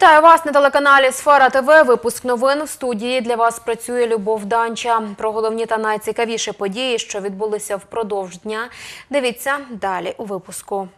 Вітаю вас на телеканалі Сфера ТВ. Випуск новин в студії для вас працює Любов Данча. Про головні та найцікавіші події, що відбулися впродовж дня. Дивіться далі у випуску.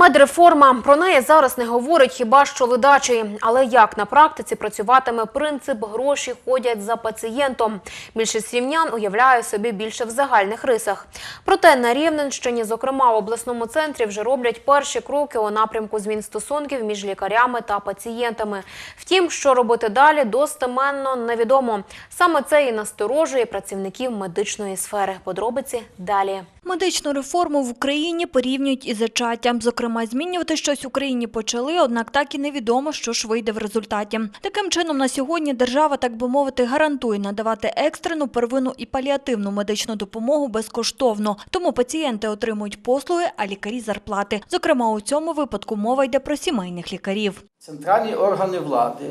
Медреформа про неї зараз не говорить хіба що ледачий. Але як на практиці працюватиме принцип гроші ходять за пацієнтом. Більшість рівнян уявляє собі більше в загальних рисах. Проте на Рівненщині, зокрема в обласному центрі, вже роблять перші кроки у напрямку змін стосунків між лікарями та пацієнтами. Втім, що робити далі, достеменно невідомо. Саме це і насторожує працівників медичної сфери. Подробиці далі. Медичну реформу в Україні порівнюють із зачаттям. Зокрема, змінювати щось в Україні почали, однак так і невідомо, що ж вийде в результаті. Таким чином, на сьогодні держава, так би мовити, гарантує надавати екстрену, первинну і паліативну медичну допомогу безкоштовно. Тому пацієнти отримують послуги, а лікарі зарплати. Зокрема, у цьому випадку мова йде про сімейних лікарів. Центральні органи влади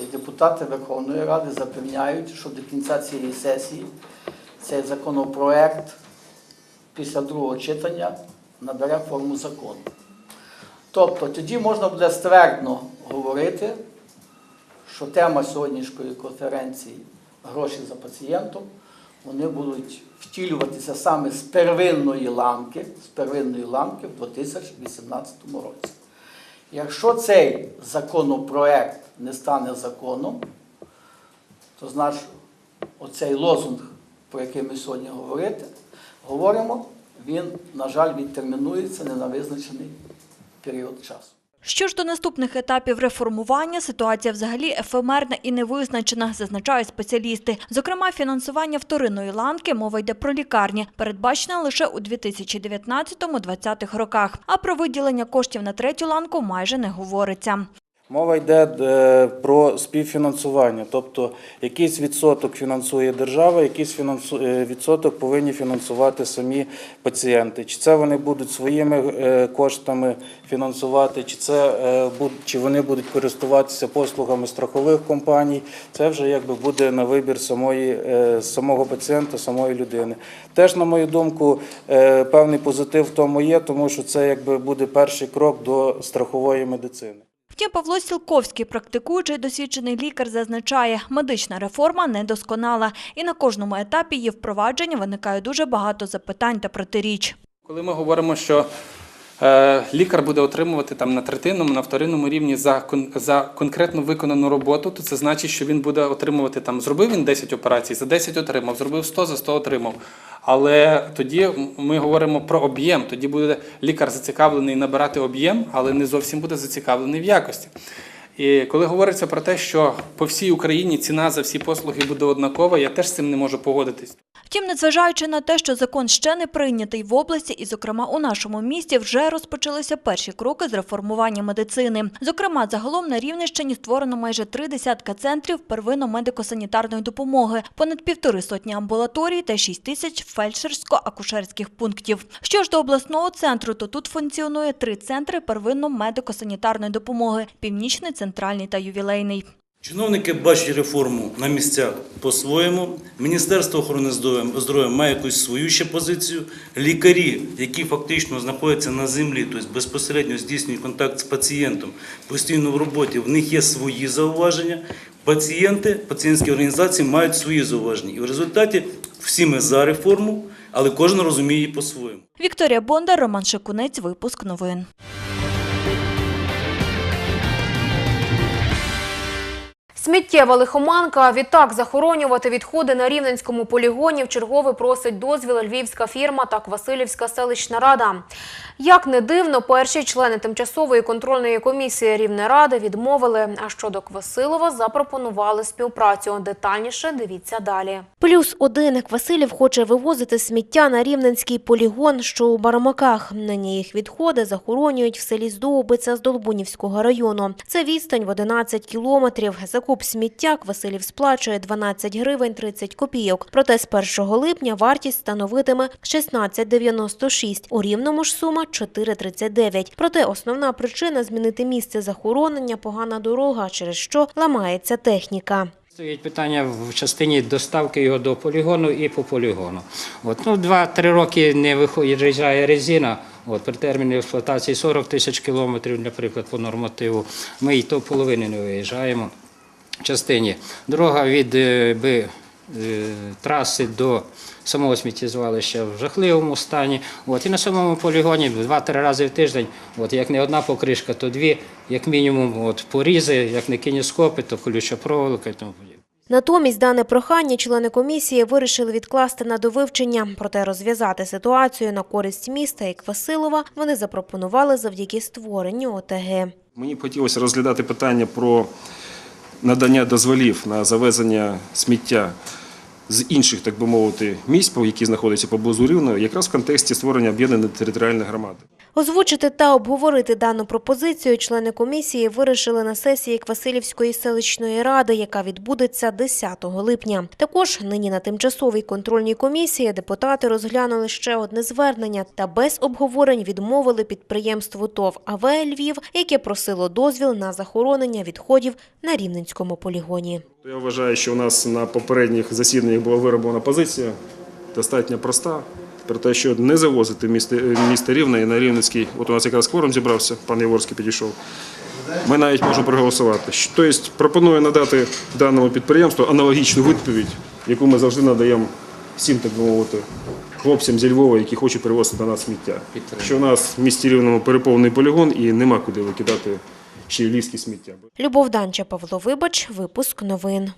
і депутати Верховної Ради запевняють, що до кінця цієї сесії цей законопроект після другого читання набере форму закону. Тобто тоді можна буде ствердно говорити, що тема сьогоднішньої конференції гроші за пацієнтом вони будуть втілюватися саме з первинної ланки, з первинної ланки в 2018 році. Якщо цей законопроект не стане законом, то значить оцей лозунг, про який ми сьогодні говорити, говоримо, він, на жаль, відтермінується не на визначений період часу. Що ж до наступних етапів реформування, ситуація взагалі ефемерна і невизначена, зазначають спеціалісти. Зокрема, фінансування вторинної ланки, мова йде про лікарні, передбачена лише у 2019-2020 роках. А про виділення коштів на третю ланку майже не говориться. Мова йде е, про співфінансування, тобто якийсь відсоток фінансує держава, якийсь е, відсоток повинні фінансувати самі пацієнти. Чи це вони будуть своїми е, коштами фінансувати, чи це чи вони будуть користуватися послугами страхових компаній. Це вже якби буде на вибір самої самого пацієнта, самої людини. Теж, на мою думку, певний позитив в тому є, тому що це якби буде перший крок до страхової медицини. Втім, Павло Сілковський, практикуючий досвідчений лікар, зазначає, медична реформа недосконала, і на кожному етапі її впровадження виникає дуже багато запитань та протиріч. Коли ми говоримо, що е, лікар буде отримувати там на третинному, на вторинному рівні за, за конкретно виконану роботу, то це значить, що він буде отримувати там, зробив він 10 операцій, за 10 отримав, зробив 100, за 100 отримав. Але тоді ми говоримо про об'єм. Тоді буде лікар зацікавлений набирати об'єм, але не зовсім буде зацікавлений в якості. І коли говориться про те, що по всій Україні ціна за всі послуги буде однакова, я теж з цим не можу погодитись. Втім, незважаючи на те, що закон ще не прийнятий в області, і, зокрема, у нашому місті вже розпочалися перші кроки з реформування медицини. Зокрема, загалом на Рівненщині створено майже три десятка центрів первинно-медико-санітарної допомоги, понад півтори сотні амбулаторій та 6 тисяч фельдшерсько-акушерських пунктів. Що ж до обласного центру, то тут функціонує три центри первинно-медико-санітарної допомоги – північний, центральний та ювілейний. Чиновники бачать реформу на місцях по-своєму. Міністерство охорони здоров'я має якусь свою ще позицію. Лікарі, які фактично знаходяться на землі, тобто безпосередньо здійснюють контакт з пацієнтом постійно в роботі, в них є свої зауваження. Пацієнти, пацієнтські організації мають свої зауваження. І в результаті всі ми за реформу, але кожен розуміє її по-своєму. Вікторія Бондар, Роман Шикунець, випуск новин. Сміттєва лихоманка. Відтак захоронювати відходи на Рівненському полігоні в чергове просить дозвіл львівська фірма та Квасилівська селищна рада. Як не дивно, перші члени тимчасової контрольної комісії Рівнеради відмовили, а щодо Квасилова запропонували співпрацю. Детальніше дивіться далі. Плюс один Квасилів хоче вивозити сміття на Рівненський полігон, що у Барамаках. Нині їх відходи захоронюють в селі Здовбиця з Долбунівського району. Це відстань в 11 кілометрів. Закуп сміття Квасилів сплачує 12 гривень 30 копійок. Проте з 1 липня вартість становитиме 16,96. У Рівному ж сума 4,39. Проте основна причина змінити місце захоронення – погана дорога, через що ламається техніка. Стоїть питання в частині доставки його до полігону і по полігону. От, ну, Два-три роки не виїжджає резина. От, при терміні експлуатації 40 тисяч кілометрів, наприклад, по нормативу. Ми і то половини не виїжджаємо частині. Дорога від е, би, е, траси до самого сміттєзвалища в жахливому стані. От, і на самому полігоні два-три рази в тиждень, от, як не одна покришка, то дві, як мінімум, от, порізи, як не кініскопи, то колюча проволока і тому подібне. Натомість дане прохання члени комісії вирішили відкласти на довивчення. Проте розв'язати ситуацію на користь міста і Квасилова вони запропонували завдяки створенню ОТГ. Мені б хотілося розглядати питання про надання дозволів на завезення сміття з інших, так би мовити, місць, які знаходяться поблизу Рівного, якраз в контексті створення об'єднаної територіальної громади. Озвучити та обговорити дану пропозицію члени комісії вирішили на сесії Квасилівської селищної ради, яка відбудеться 10 липня. Також нині на тимчасовій контрольній комісії депутати розглянули ще одне звернення та без обговорень відмовили підприємству ТОВ АВ Львів, яке просило дозвіл на захоронення відходів на Рівненському полігоні. Я вважаю, що у нас на попередніх засіданнях була вироблена позиція достатньо проста. Про те, що не завозити місто, місто Рівне і на Рівненський, от у нас якраз кворум зібрався, пан Яворський підійшов. Ми навіть можемо проголосувати. Тобто пропоную надати даному підприємству аналогічну відповідь, яку ми завжди надаємо всім, так би мовити, хлопцям зі Львова, які хочуть привозити до нас сміття. Що у нас в місті Рівному переповнений полігон і нема куди викидати ще й львівське сміття. Любов Данча, Павло Вибач, випуск новин.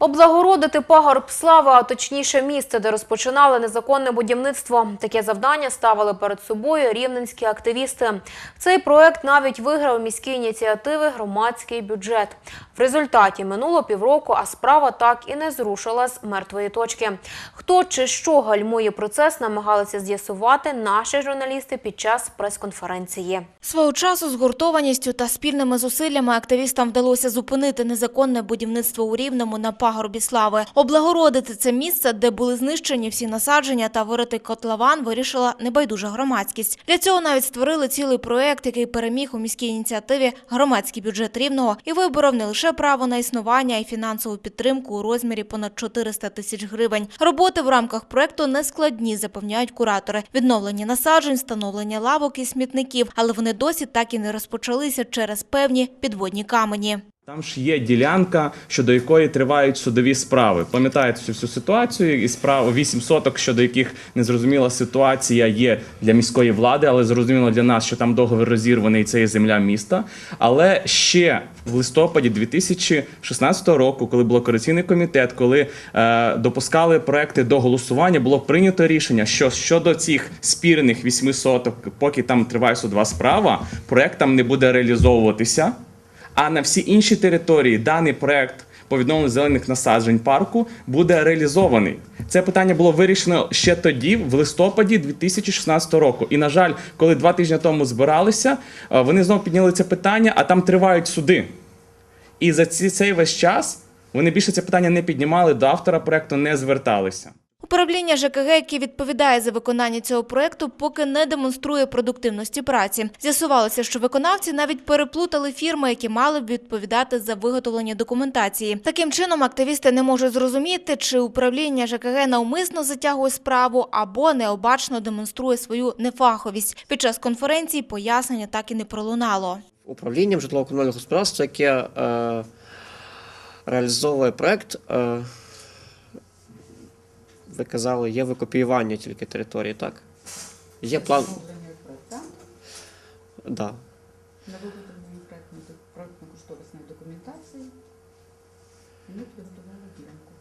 Облагородити пагорб слави, а точніше місце, де розпочинали незаконне будівництво. Таке завдання ставили перед собою рівненські активісти. Цей проект навіть виграв міські ініціативи громадський бюджет. В результаті минуло півроку, а справа так і не зрушила з мертвої точки. Хто чи що гальмує процес, намагалися з'ясувати наші журналісти під час прес-конференції. Свого часу з гуртованістю та спільними зусиллями активістам вдалося зупинити незаконне будівництво у Рівному на пагорбі слави. Облагородити це місце, де були знищені всі насадження та вирити котлован, вирішила небайдужа громадськість. Для цього навіть створили цілий проект, який переміг у міській ініціативі громадський бюджет Рівного і виборов не лише право на існування, й фінансову підтримку у розмірі понад 400 тисяч гривень. Роботи в рамках проекту не складні, запевняють куратори. Відновлення насаджень, встановлення лавок і смітників, але вони досі так і не розпочалися через певні підводні камені. Там ж є ділянка, щодо якої тривають судові справи. Пам'ятаєте цю всю ситуацію і справу 8 соток, щодо яких незрозуміла ситуація є для міської влади, але зрозуміло для нас, що там договір розірваний, і це є земля міста. Але ще в листопаді 2016 року, коли було корупційний комітет, коли е, допускали проекти до голосування, було прийнято рішення, що щодо цих спірних 8 соток, поки там триває судова справа, проект там не буде реалізовуватися. А на всі інші території даний проект по відновленню зелених насаджень парку буде реалізований. Це питання було вирішено ще тоді, в листопаді 2016 року. І на жаль, коли два тижні тому збиралися, е, вони знову підняли це питання, а там тривають суди. І за цей весь час вони більше це питання не піднімали, до автора проекту не зверталися. Управління ЖКГ, яке відповідає за виконання цього проекту, поки не демонструє продуктивності праці. З'ясувалося, що виконавці навіть переплутали фірми, які мали б відповідати за виготовлення документації. Таким чином, активісти не можуть зрозуміти, чи управління ЖКГ навмисно затягує справу або необачно демонструє свою нефаховість. Під час конференції пояснення так і не пролунало. управлінням житлово-комунального господарства, яке е, реалізовує проект. Е, ви казали, є викопіювання тільки території, так? Є план. Да. на виготовлення проектно- проектно-кошторисної документації ми підготували ділянку.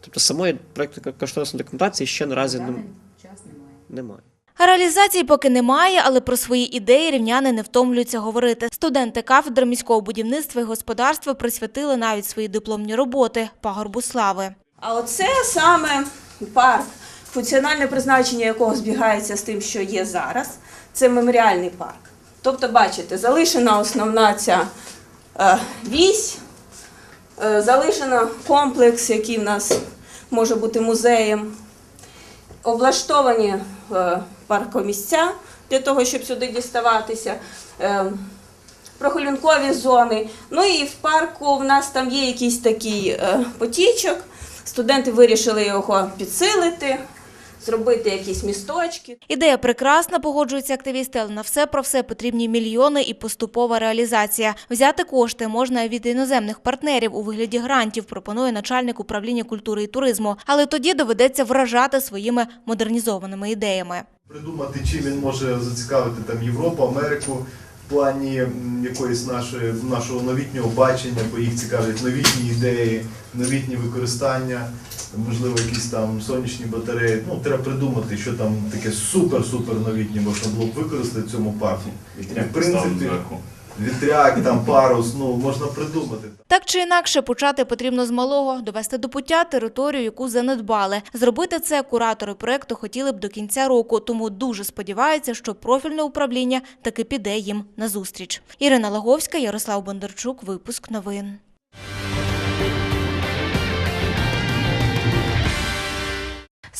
Тобто самої проектно кошторисної документації ще наразі На нем- час немає. немає. Реалізації поки немає, але про свої ідеї рівняни не втомлюються говорити. Студенти кафедри міського будівництва і господарства присвятили навіть свої дипломні роботи пагорбу слави. А оце саме парк, функціональне призначення якого збігається з тим, що є зараз, це меморіальний парк. Тобто, бачите, залишена основна ця е, вісь, е, залишено комплекс, який в нас може бути музеєм, облаштовані е, паркомісця для того, щоб сюди діставатися. Прогулянкові зони. Ну і в парку в нас там є якийсь такий потічок. Студенти вирішили його підсилити, зробити якісь місточки. Ідея прекрасна, погоджуються активісти, але на все про все потрібні мільйони і поступова реалізація. Взяти кошти можна від іноземних партнерів у вигляді грантів, пропонує начальник управління культури і туризму. Але тоді доведеться вражати своїми модернізованими ідеями. придумати, чим він може зацікавити там Європу, Америку в плані якоїсь нашої нашого новітнього бачення, бо їх цікавлять новітні ідеї, новітні використання, можливо, якісь там сонячні батареї. Ну треба придумати, що там таке супер-супер новітнє можна було б використати в цьому парку. І, в принципі, вітряк, там парус, ну можна придумати. Так чи інакше, почати потрібно з малого, довести до пуття територію, яку занедбали. Зробити це куратори проекту хотіли б до кінця року, тому дуже сподіваються, що профільне управління таки піде їм назустріч. Ірина Лаговська, Ярослав Бондарчук, випуск новин.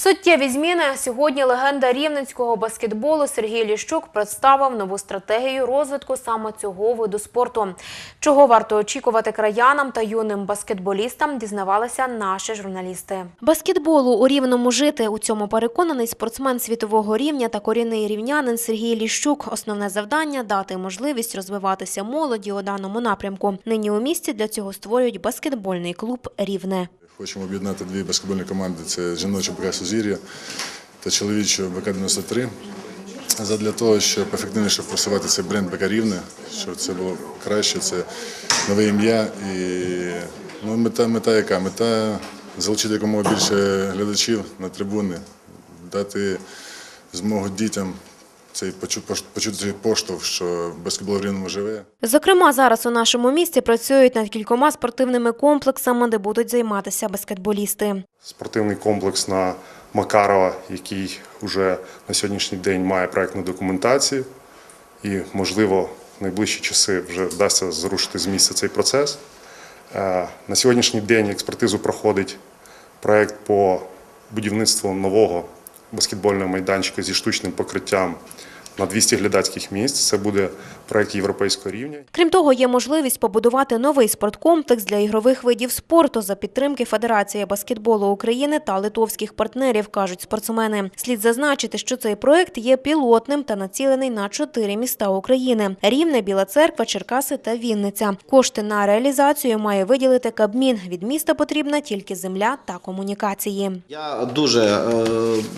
Суттєві зміни сьогодні легенда рівненського баскетболу Сергій Ліщук представив нову стратегію розвитку саме цього виду спорту. Чого варто очікувати краянам та юним баскетболістам, дізнавалися наші журналісти. Баскетболу у рівному жити у цьому переконаний спортсмен світового рівня та корінний рівнянин Сергій Ліщук. Основне завдання дати можливість розвиватися молоді у даному напрямку. Нині у місті для цього створюють баскетбольний клуб Рівне. Хочемо об'єднати дві баскетбольні команди: це жіноче БК Сузір'я та чоловіче БК-93. Задля того, щоб ефективніше просувати цей бренд БК Рівне, щоб це було краще, це нове ім'я. І ну, мета, мета яка? Мета залучити якомога більше глядачів на трибуни, дати змогу дітям цей почу- почути поштовх, що баскетбол в Рівному живе. Зокрема, зараз у нашому місті працюють над кількома спортивними комплексами, де будуть займатися баскетболісти. спортивний комплекс на Макарова, який вже на сьогоднішній день має проектну документацію, і, можливо, в найближчі часи вже вдасться зрушити з місця цей процес. Е, На сьогоднішній день експертизу проходить проект по будівництву нового баскетбольного майданчика зі штучним покриттям на 200 глядацьких місць. Це буде проект європейського рівня. Крім того, є можливість побудувати новий спорткомплекс для ігрових видів спорту за підтримки Федерації баскетболу України та литовських партнерів, кажуть спортсмени. Слід зазначити, що цей проект є пілотним та націлений на чотири міста України: Рівне, Біла Церква, Черкаси та Вінниця. Кошти на реалізацію має виділити Кабмін. Від міста потрібна тільки земля та комунікації. Я дуже е,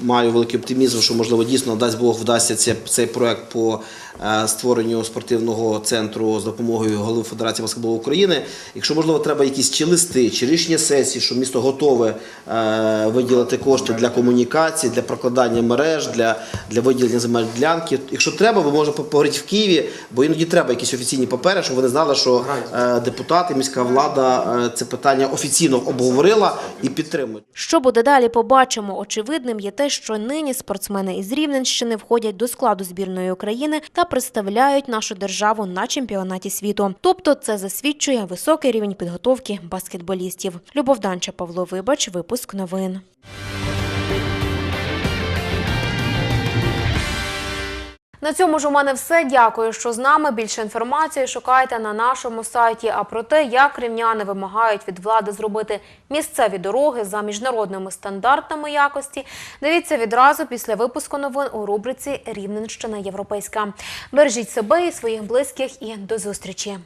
маю великий оптимізм, що можливо дійсно дасть Бог вдасться цей, цей проект по е, створенню спортивного центру з допомогою голови Федерації баскетболу України. Якщо можливо треба якісь чи листи, чи рішення сесії, що місто готове е, виділити кошти для комунікації, для прокладання мереж, для, для виділення земель ділянки. Якщо треба, ви можете поговорити в Києві, бо іноді треба якісь офіційні папери, щоб вони знали, що е, депутати, міська влада це питання офіційно обговорила і підтримують. Що буде далі, побачимо. Очевидним є те, що нині спортсмени із Рівненщини входять до складу збірної України та представляють нашу державу на чемпіонаті світу. Тобто це засвідчує високий рівень підготовки баскетболістів. Любов Данча, Павло Вибач, випуск новин. На цьому ж у мене все. Дякую, що з нами. Більше інформації шукайте на нашому сайті. А про те, як рівняни вимагають від влади зробити місцеві дороги за міжнародними стандартами якості, дивіться відразу після випуску новин у рубриці Рівненщина Європейська. Бережіть себе і своїх близьких і до зустрічі.